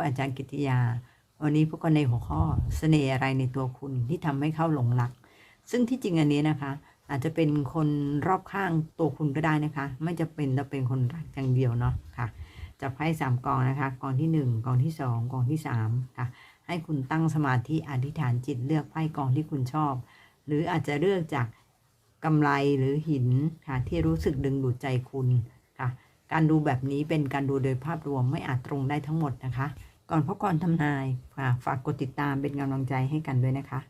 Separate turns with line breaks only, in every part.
กับอาจารย์กิติยา วันนี้พบกันในหัวข้อเสน่ห์อะไรในตัวคุณที่ทำให้เข้าหลงรัก ซึ่งที่จริงอันนี้นะคะ อาจจะเป็นคนรอบข้างตัวคุณก็ได้นะคะ ไม่จะเป็นจะเป็นคนรักอย่างเดียวเนาะค่ะจากไพ่สามกองนะคะกองที่หนึ่งกองที่สองกองที่สามค่ะ ให้คุณตั้งสมาธิอธิษฐานจิตเลือกไพ่กองที่คุณชอบ หรืออาจจะเลือกจากกำไรหรือหินค่ะที่รู้สึกดึงดูดใจคุณค่ะ การดูแบบนี้เป็นการดูโดยภาพรวมไม่อาจตรงได้ทั้งหมดนะคะ ก่อนพบก่อนทำนายค่ะฝากกดติดตามเป็นกำลังใจให้กันด้วยนะคะ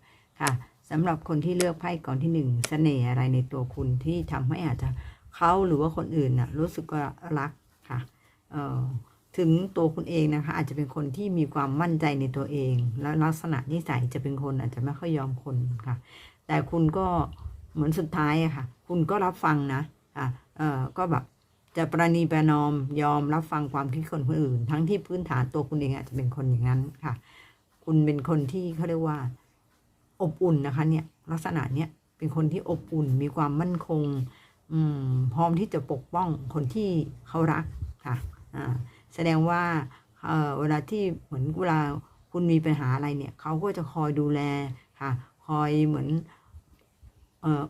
ค่ะสำหรับคนที่เลือกไพ่ก่อนที่หนึ่งเสน่ห์อะไรในตัวคุณที่ทำให้อาจจะเขาหรือว่าคนอื่นน่ะรู้สึกรักค่ะเอ่อถึงตัวคุณเองนะคะ อาจจะเป็นคนที่มีความมั่นใจในตัวเอง แล้วลักษณะนิสัยจะเป็นคนอาจจะไม่ค่อยยอมคนค่ะ แต่คุณก็เหมือนสุดท้ายอะค่ะ คุณก็รับฟังนะอะเออก็แบบ จะประนีประนอมยอมรับฟังความคิดคนคนอื่น ทั้งที่พื้นฐานตัวคุณเองอาจจะเป็นคนอย่างนั้นค่ะ คุณเป็นคนที่เขาเรียกว่า อบอุ่นนะคะเนี่ยลักษณะเนี้ยเป็นคนที่อบอุ่นมีความมั่นคง อืมพร้อมที่จะปกป้องคนที่เขารักค่ะอ่าแสดงว่าเอ่อเวลาที่เหมือนเวลาคุณมีปัญหาอะไรเนี่ยเขาก็จะคอยดูแลค่ะ คอยเหมือนเอ่อ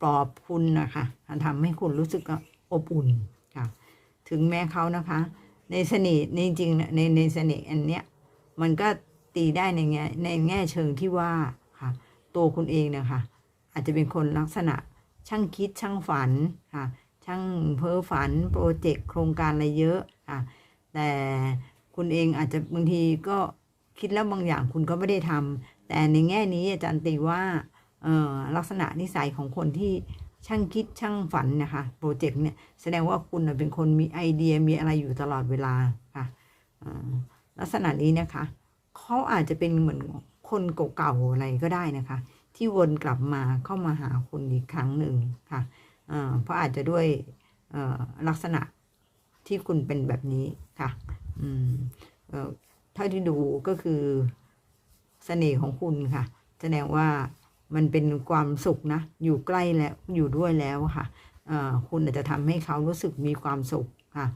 ปลอบคุณนะคะทำให้คุณรู้สึก อบอุ่นค่ะ ถึงแม้เขานะคะ ในเสน่ห์ในจริงๆในในเสน่ห์อันเนี้ยมันก็ตีได้ในแง่ในแง่เชิงที่ว่าค่ะ ตัวคุณเองเนะคะอาจจะเป็นคนลักษณะช่างคิดช่างฝันค่ะ ช่างเพ้อฝันโปรเจกต์โครงการอะไรเยอะค่ะ แต่คุณเองอาจจะบางทีก็คิดแล้วบางอย่างคุณก็ไม่ได้ทำแต่ในแง่นี้อาจารย์ตีว่าเออลักษณะนิสัยของคนที่ ช่างคิดช่างฝันนะคะโปรเจกต์เนี่ยแสดงว่าคุณเป็นคนมีไอเดียมีอะไรอยู่ตลอดเวลาค่ะลักษณะนี้นะคะเขาอาจจะเป็นเหมือนคนเก่าๆอะไรก็ได้นะคะ ที่วนกลับมาเข้ามาหาคุณอีกครั้งหนึ่งค่ะเพราะอาจจะด้วยลักษณะที่คุณเป็นแบบนี้ค่ะเอ่อเท่าที่ดูก็คือเสน่ห์ของคุณค่ะ แสดงว่า มันเป็นความสุขนะ อยู่ใกล้แล้วอยู่ด้วยแล้วค่ะคุณอาจจะทำให้เขารู้สึกมีความสุขค่ะ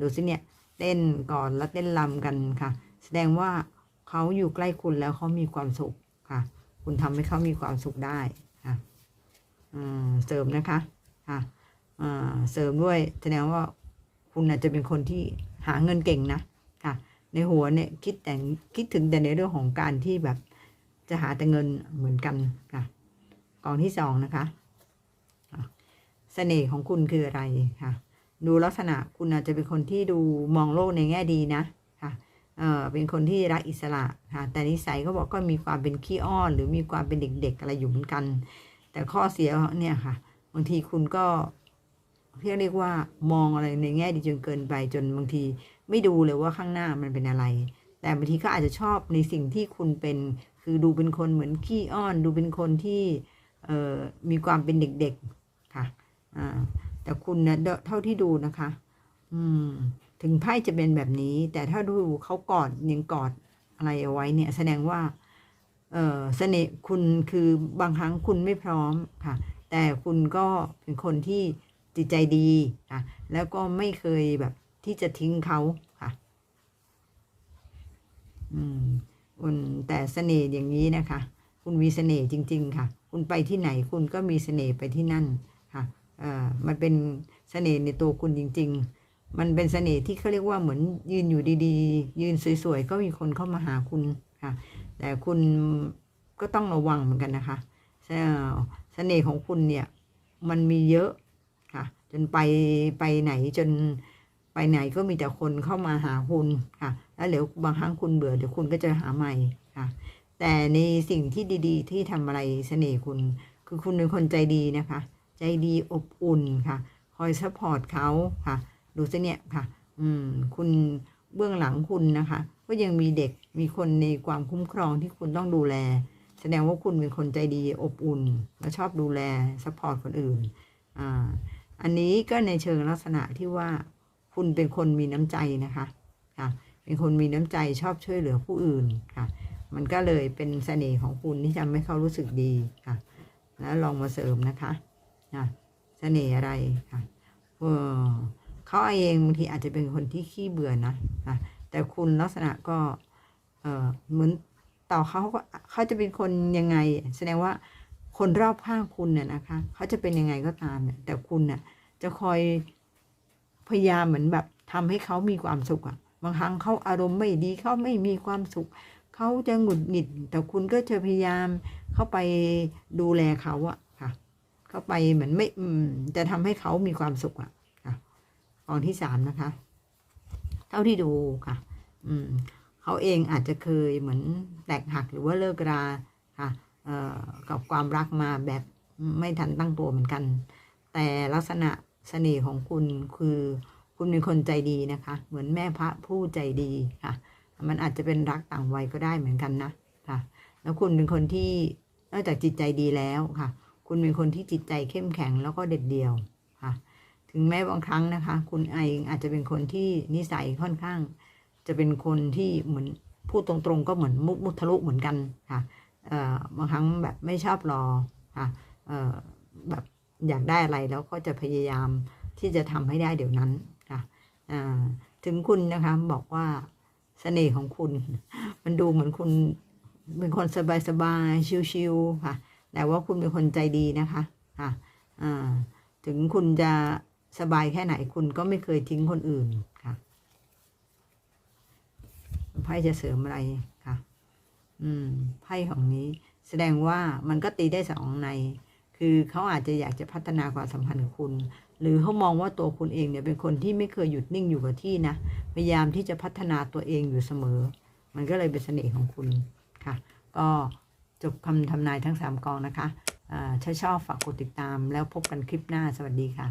ดูสิเนี่ยเต้นก่อนแล้วเต้นรำกันค่ะ แสดงว่าเขาอยู่ใกล้คุณแล้วเขามีความสุขค่ะ คุณทำให้เขามีความสุขได้ค่ะเสริมนะคะค่ะเสริมด้วยแสดงว่าคุณอาจจะเป็นคนที่หาเงินเก่งนะค่ะ ในหัวเนี่ยคิดแต่คิดถึงแต่ในเรื่องของการที่แบบ จะหาแต่เงินเหมือนกันค่ะกองที่สองนะคะเสน่ห์ของคุณคืออะไรค่ะ ดูลักษณะคุณอาจจะเป็นคนที่ดูมองโลกในแง่ดีนะค่ะเออเป็นคนที่รักอิสระค่ะแต่นิสัยเขาบอกก็มีความเป็นขี้อ้อน หรือมีความเป็นเด็กๆอะไรอยู่เหมือนกัน แต่ข้อเสียเนี่ยค่ะบางทีคุณก็เพียงเรียกว่ามองอะไรในแง่ดีจนเกินไปจนบางทีไม่ดูเลยว่าข้างหน้ามันเป็นอะไร แต่บางทีก็อาจจะชอบในสิ่งที่คุณเป็น คือดูเป็นคนเหมือนขี้อ้อน ดูเป็นคนที่มีความเป็นเด็กๆค่ะแต่คุณนะเท่าที่ดูนะคะ อืม ถึงไพ่จะเป็นแบบนี้ แต่ถ้าดูเขากอดยังกอดอะไรเอาไว้เนี่ย แสดงว่า เออเสน่ห์คุณคือบางครั้งคุณไม่พร้อมค่ะ แต่คุณก็เป็นคนที่จิตใจดีค่ะ แล้วก็ไม่เคยแบบที่จะทิ้งเขาค่ะ อืม คุณแต่เสน่ห์อย่างนี้นะคะ คุณมีเสน่ห์จริง ๆ ค่ะ คุณไปที่ไหนคุณก็มีเสน่ห์ไปที่นั่นค่ะเอ่อมันเป็นเสน่ห์ในตัวคุณจริง ๆ มันเป็นเสน่ห์ที่เขาเรียกว่าเหมือนยืนอยู่ดีๆ ยืนสวยๆก็มีคนเข้ามาหาคุณค่ะ แต่คุณก็ต้องระวังเหมือนกันนะคะเอ่อเสน่ห์ของคุณเนี่ยมันมีเยอะค่ะ จนไปไปไหนจน ไปไหนก็มีแต่คนเข้ามาหาคุณค่ะ แล้วเดี๋ยวบางครั้งคุณเบื่อเดี๋ยวคุณก็จะหาใหม่ค่ะ แต่ในสิ่งที่ดีๆ ที่ทำอะไรเสน่ห์คุณ คือคุณเป็นคนใจดีนะคะ ใจดีอบอุ่นค่ะคอยซัพพอร์ตเขาค่ะ ดูสิเนี่ยค่ะ อืม คุณเบื้องหลังคุณนะคะ ก็ยังมีเด็กมีคนในความคุ้มครองที่คุณต้องดูแล แสดงว่าคุณเป็นคนใจดีอบอุ่น และชอบดูแลซัพพอร์ตคนอื่น อ่า อันนี้ก็ในเชิงลักษณะที่ว่า คุณเป็นคนมีน้ำใจนะคะค่ะเป็นคนมีน้ำใจชอบช่วยเหลือผู้อื่นค่ะ มันก็เลยเป็นเสน่ห์ของคุณที่ทำให้เขารู้สึกดีค่ะ แล้วลองมาเสริมนะคะอะเสน่ห์อะไรค่ะเออเขาเองบางทีอาจจะเป็นคนที่ขี้เบื่อนะค่ะแต่คุณลักษณะก็เออเหมือนต่อเขาก็เขาจะเป็นคนยังไง แสดงว่าคนรอบข้างคุณเนี่ยนะคะเขาจะเป็นยังไงก็ตามเนี่ยแต่คุณเนี่ยจะคอย พยายามเหมือนแบบทำให้เขามีความสุขอะบางครั้งเขาอารมณ์ไม่ดีเขาไม่มีความสุขเขาจะหงุดหงิด แต่คุณก็จะพยายามเข้าไปดูแลเขาอะค่ะ เข้าไปเหมือนไม่อืมจะทำให้เขามีความสุขอะค่ะกองที่สามนะคะ เท่าที่ดูค่ะ อืมเขาเองอาจจะเคยเหมือนแตกหักหรือว่าเลิกราค่ะเอ่อกับความรักมาแบบไม่ทันตั้งตัวเหมือนกัน แต่ลักษณะ เสน่ห์ของคุณคือคุณเป็นคนใจดีนะคะ เหมือนแม่พระผู้ใจดีค่ะ มันอาจจะเป็นรักต่างวัยก็ได้เหมือนกันนะค่ะ แล้วคุณเป็นคนที่นอกจากจิตใจดีแล้วค่ะ คุณเป็นคนที่จิตใจเข้มแข็งแล้วก็เด็ดเดี่ยวค่ะ ถึงแม้บางครั้งนะคะ คุณเองอาจจะเป็นคนที่นิสัยค่อนข้าง จะเป็นคนที่เหมือนพูดตรงๆ ก็เหมือนมุกมุทะลุเหมือนกันค่ะ เอ่อบางครั้งแบบไม่ชอบรอค่ะ เอ่อแบบ อยากได้อะไรแล้วก็จะพยายามที่จะทำให้ได้เดี๋ยวนั้นค่ะถึงคุณนะคะบอกว่าเสน่ห์ของคุณ มันดูเหมือนคุณเป็นคนสบายๆชิวๆค่ะ แต่ว่าคุณเป็นคนใจดีนะคะค่ะถึงคุณจะสบายแค่ไหนคุณก็ไม่เคยทิ้งคนอื่นค่ะไพ่จะเสริมอะไรค่ะ อืมไพ่ของนี้แสดงว่ามันก็ตีได้สองใน คือเขาอาจจะอยากจะพัฒนาความสัมพันธ์กับคุณ หรือเขามองว่าตัวคุณเองเนี่ยเป็นคนที่ไม่เคยหยุดนิ่งอยู่กับที่นะ พยายามที่จะพัฒนาตัวเองอยู่เสมอ มันก็เลยเป็นเสน่ห์ของคุณค่ะ ก็จบคำทำนายทั้งสามกองนะคะอ่าถ้าชอบฝากกดติดตามแล้วพบกันคลิปหน้าสวัสดีค่ะ